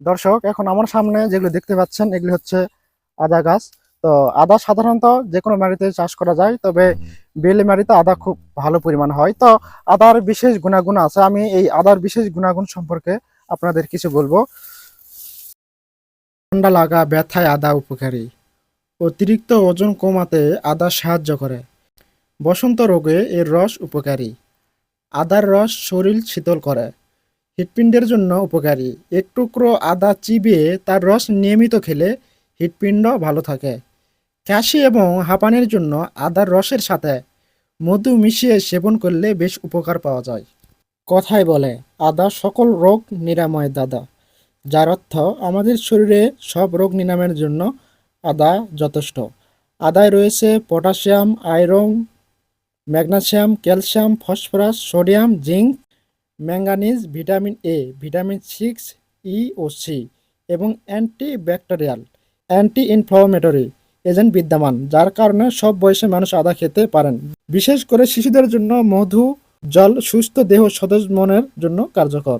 দর্শক এখন আমার সামনে যেগুলো দেখতে পাচ্ছেন এগুলি হচ্ছে আদা গাছ। তো আদা সাধারণত যে কোনো মাটিতে চাষ করা যায় তবে বেলে মাটিতে আদা খুব ভালো পরিমাণ হয়। তো আদার বিশেষ গুণাগুণ আছে আমি এই আদার বিশেষ গুণাগুণ সম্পর্কে আপনাদের কিছু বলব। ঠান্ডা লাগা ব্যথায় আদা উপকারী। অতিরিক্ত ওজন কমাতে আদা সাহায্য করে। বসন্ত রোগে এর রস উপকারী। আদার রস শরীর শীতল করে। হৃৎপিণ্ডের জন্য উপকারী। এক টুকরো আদা চিবিয়ে তার রস নিয়মিত খেলে হৃৎপিণ্ড ভালো থাকে। কাশি এবং হাঁপানির জন্য আদার রসের সাথে মধু মিশিয়ে সেবন করলে বেশ উপকার পাওয়া যায়। কথায় বলে, আদা সকল রোগ নিরাময় দাদা। যার অর্থ আমাদের শরীরে সব রোগ নিরাময়ের জন্য আদা যথেষ্ট। আদায় রয়েছে potassium, iron, magnesium, calcium, phosphorus, sodium zinc manganese, vitamin A vitamin six E ও সি এবং anti bacterial anti inflammatory agent বিদ্যমান, যার কারণে সব বয়সে মানুষ আদা খেতে পারেন। বিশেষ করে শিশুদের জন্য মধু, জল, সুস্থ দেহ সতেজ মনের জন্য কার্যকর।